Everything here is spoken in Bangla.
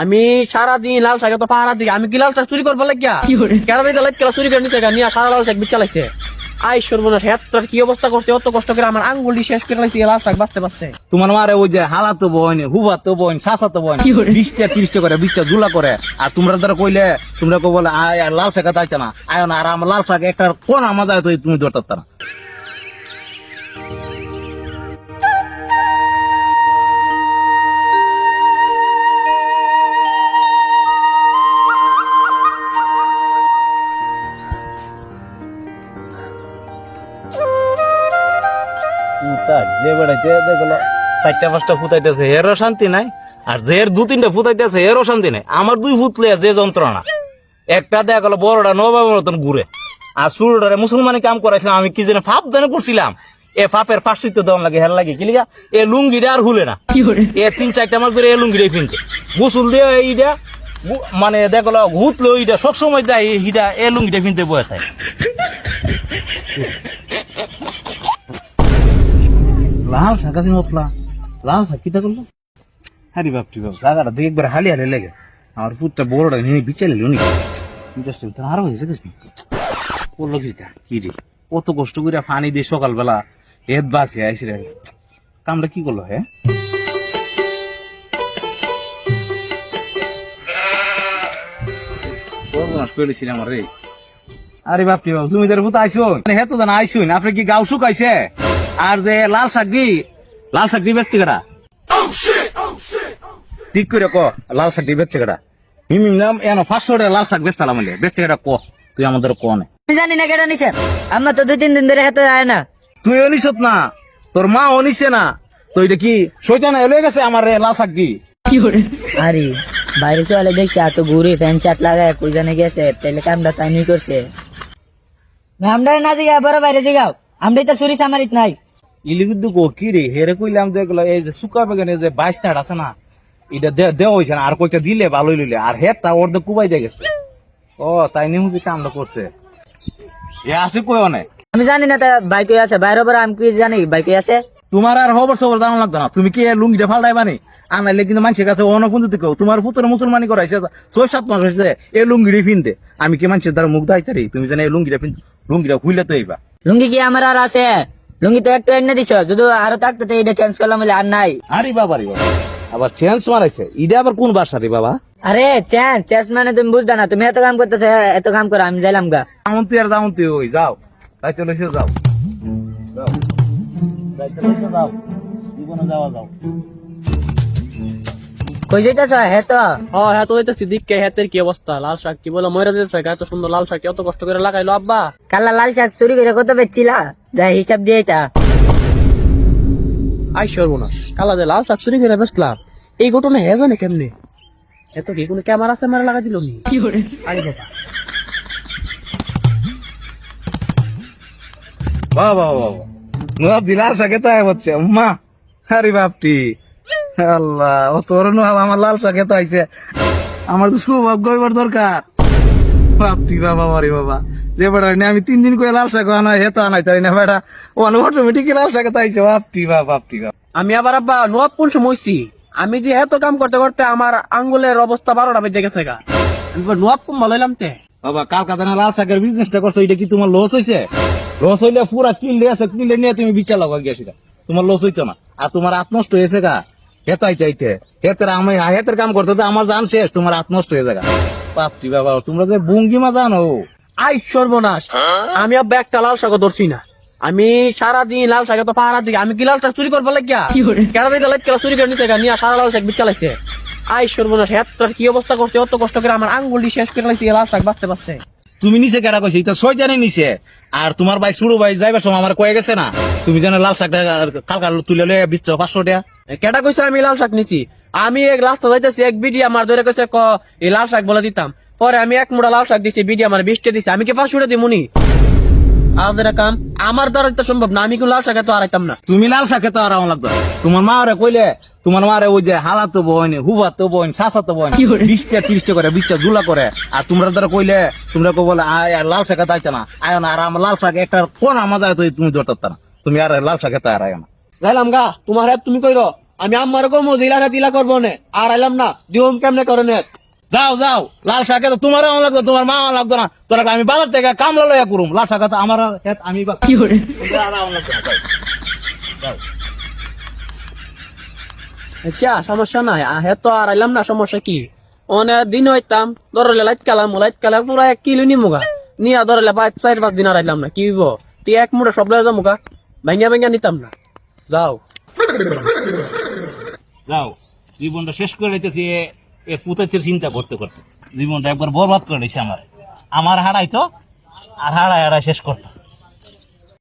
আমি সারাদিন লাল শাকে তো পাহারা দিই আমি কি লাল শাক চুরি করব লাগিয়া? কেন দিকে লাইট কেলা চুরি করে নিছে নিয়া সারা লাল শাক বিচালাইছে আই সর্বনাশ হেত্রার কি অবস্থা করছে? অত কষ্ট করে আমার আঙ্গুলি শেষ করে লাগছে লাল শাক বাঁচতে বাঁচতে। তোমার মারে ওই যে হালাতো বইন হুবাতো বইন সাসাতো বইন বিশটা তিরিশটা করে বিশটা জুলা করে। আর তোমরা দ্বারা কইলে তোমরা কো বলে আয় আর লাল শাক তাইছে না। আয় না আর আমার লাল শাক একটা কোন মজা তো তুমি ধরতে না। যে বেড়াইতে দেখল চারটা পাঁচটা ফুটাইতেছে এরও শান্তি নাই। আর যে দু তিনটা ফুটাইতেছে এরও শান্তি নাই। আমার দুই ফুটলে যে যন্ত্রণা। একটা দেখা গেলো বড়টা নবাবের মতন ঘুরে। আর সুরটারে মুসলমানি কাম করাইছিলাম আমি কি জানি ফাপ জানে করছিলাম। এ ফাপের ফাঁসি তো দম লাগে হের লাগে। কি লিগা? এ লুঙ্গিটা আর হুলে না। এ তিন চারটা মাস ধরে এ লুঙ্গিটাই ফিনতে গোসল দিয়ে এইটা মানে দেখল ঘুতলো এইটা সবসময় দেয় এইটা এ লুঙ্গিটা ফিনতে বয়ে থাকে। লাল শাক আছে মতলা লাল শাক কিটা করল? হারি বাপ টি বাপ জায়গাটা দেখে একবার হালি হালি লেগে। আমার ফুটটা বড়টা নিয়ে বিচালে লুনি জাস্ট আরও হয়েছে কিছু? করল কিটা কি রে? কত কষ্ট করে পানি দিয়ে সকালবেলা এদ বাসে আইসি রে। কামটা কি করল হ্যাঁ? সর্বনাশ করে দিছিলাম আমার রে। আরে বাপরে বাপ তুমি তার ভূত আইসো হে তো জানা আইসো আপনি কি গাও শুকাইছে? আর যে লাল শাকরি লাল শাকরি বেচছে কেডা? ঠিক করে ক লাল শাকরি বেচছে হিমিম নাম এনো পাঁচশো টাকা লাল শাক বেচতালাম বলে। বেচছে কেডা ক? তুই আমাদের ক নে। আমি জানি না কেটা নিছেন আমার তো দুই তিন দিন ধরে হাতে যায় না। তুই অনিছত না তোর মা অনিছে না। তো এটা কি শৈতান এলে গেছে আমার রে লাল শাকরি আরে বাইরে চলে দেখছি এত ঘুরে প্যান্ট শার্ট লাগায় কই জানে গেছে তাহলে কামটা তাই নি করছে। আমরা না জিগা বড় বাইরে জিগাও। আমরা তো সুরি সামারিত নাই। ইলিগুদ্দু কো কি রে? হেরে কইলাম এই যে সুকা বেগানে যে বাইশ টাট আছে না এটা দেওয়া হয়েছে না আর কয়েকটা দিলে ভালোই লইলে। আর ওর তো কুবাই দিয়ে গেছে। ও তাই নিয়ে কামটা করছে। এ আছে কই অনেক আমি জানি না তা বাইকে আছে বাইরে বড় আমি কি জানি বাইকে আছে? তোমার আর খবর সবর জানা লাগতো না। তুমি কি লুঙ্গিটা ফালদাই বানি আনাইলে কিন্তু মানুষের কাছে অনপুঞ্জ থেকে তোমার পুত্র মুসলমানি করাইছে ছয় সাত মাস হয়েছে এই লুঙ্গিটি ফিনতে আমি কি মানুষের দ্বারা মুখ দাইতারি তুমি জানি এই লুঙ্গিটা ফিন লুঙ্গিটা খুইলে তো এইবা। লুঙ্গি কি আমার আর আছে? লুঙ্গি তো একটু এনে দিছ যদি আরও থাকতো তো এটা চেঞ্জ করলাম বলে আর নাই। আরে বাবা রে বাবা। আবার চেঞ্জ মারাইছে। এটা আবার কোন বাসা রে বাবা? আরে চেঞ্জ চেঞ্জ মানে তুমি বুঝ না তুমি এত কাম করতেছ এত কাম করো আমি যাইলাম গা। আমন তুই আর যাও তুই ওই যাও। তাই তো লইছো যাও। যাও। তাই তো লইছো যাও। জীবনে যাওয়া যাও। কই যাইতেছ হে তো? ও হ্যাঁ তো হইতেছি দিককে হেতের কি অবস্থা? লাল শাক কি বলে মরে যেতেছে গা, এত সুন্দর লাল শাক এত কষ্ট করে লাগাইলো আব্বা। কালা লাল শাক চুরি করে কত বেচছিলা? যাই হিসাব দিয়ে এটা। আই সর্বনাশ কালা যে লাল শাক চুরি করে বেসলাম এই ঘটনা হে জানে কেমনে? এত কি কোনো ক্যামেরা স্যামেরা লাগা দিল নি? আরে বাবা। বাহ বাহ বাহ নোয়া দিলার সাকে তাই হচ্ছে মা আরে বাপটি। আল্লাহ ও তোর আমার লাল সাকে তো আইছে। আমার তো সৌভাগ্য হইবার দরকার। বাপটি বাবা মারি বাবা। যে বেটা আমি তিন দিন করে লাল শাক আনা হেতা আনাই তারি না বেটা। ও অটোমেটিক লাল শাকে তো আইছে। বাপটি বাবা বাপটি বাবা। আমি আবার আব্বা নোয়াব কোন সময় আমি যে এত কাম করতে করতে আমার আঙ্গুলের অবস্থা বারোটা বেজে গেছে গা। আমি নোয়াব কম ভালো হইলাম তে? বাবা কালকাতা না লাল শাকের বিজনেসটা করছ এটা কি তোমার লস হয়েছে লস হইলে পুরা কিনলে আছে কিনলে নিয়ে তুমি বিচার লাগা গিয়েছিল তোমার লস হইতো না। আর তোমার আত্মষ্ট হয়েছে গা। হেতাই চাইতে। হেতের আমি হেতের কাম করতে তো আমার জান শেষ তোমার আত্মষ্ট হয়ে যাগা বাপটি বাবা তোমরা যে ভঙ্গিমা জানো। আই সর্বনাশ। আমি আব্বা একটা লাল শাক ধরছি না। আমি সারাদিন লাল শাকে তো পাহারা দিই আমি কি লাল শাক চুরি করব লাগিয়া? কেন দিকে লাইট কেলা চুরি করে নিছে নিয়া সারা লাল শাক বিচালাইছে আই সর্বনাশ হেত্রার কি অবস্থা করছে? অত কষ্ট করে আমার আঙ্গুলি শেষ করে লাইছে লাল শাক বাঁচতে বাঁচতে। তুমি নিচে কেটা কইছি? এটা ছয়জনে নিছে। আর তোমার ভাই শুরু ভাই যাইবার সময় আমার কয়ে গেছে না? তুমি জানো লাল শাকটা কালকা তুলে লয়ে বিচ্ছ পাঁচশো টাকা। কেটা কইছে আমি লাল শাক নিছি? আমি এক লাস্ট যাইতেছি এক বিডি আমার ধরে কইছে ক এই লাল শাক বলে দিতাম। পরে আমি এক মুড়া লাল শাক দিছি বিডি আমার বিশটা দিছি। আমি কি পাঁচশো টাকা দিমুনি আলাদা কাম আমার দ্বারা তো সম্ভব না আমি কোন লাল শাক তো আড়াইতাম না। তুমি লাল শাকে তো আরাম লাগতো তোমার মা রে কইলে তোমার মা রে ওই যে হালাতো বইন হুবাতো বইন সাসাতো বইন বিশটা তিরিশটা করে বিশটা জুলা করে। আর তোমরা দ্বারা কইলে তোমরা কো বলে আয় আর লাল শাকে তাইতে না। আয় না আর আমার লাল শাক একটা কোন আমার যায় তুমি ধরতে না। তুমি আর লাল শাকে তো আর আয় না। যাইলাম গা তোমার হাত তুমি কইরো আমি আমার কমো দিলাটা দিলা করব না আর আইলাম না দিওম কেমনে করে নে? যাও যাও লাল শাকে তো তোমার আমার লাগতো তোমার মা আমার লাগতো না। তোরা আমি বাজার থেকে কামলা লইয়া করুম? লাল শাকে তো আমার হেত আমি বা- কি করে? আচ্ছা সমস্যা নাই আহে তো আর আইলাম না সমস্যা কি? অনে দিন হইতাম ধরলে লাইট কালাম লাইট কালাম পুরা এক কিলো নি মুগা নিয়া ধরলে পাঁচ চার পাঁচ দিন আর আইলাম না কি হইব? তি এক মুঠে সব লয়ে যাব মুগা ভাঙ্গা ভাঙ্গা নিতাম না। যাও। যাও। জীবনটা শেষ করে নিতেছি এ- পুতেছের চিন্তা করতে করতে। জীবনটা একবার বরবাদ করে নিছে আমার। আমার হারাইতো আর হারাই হারাই শেষ করতো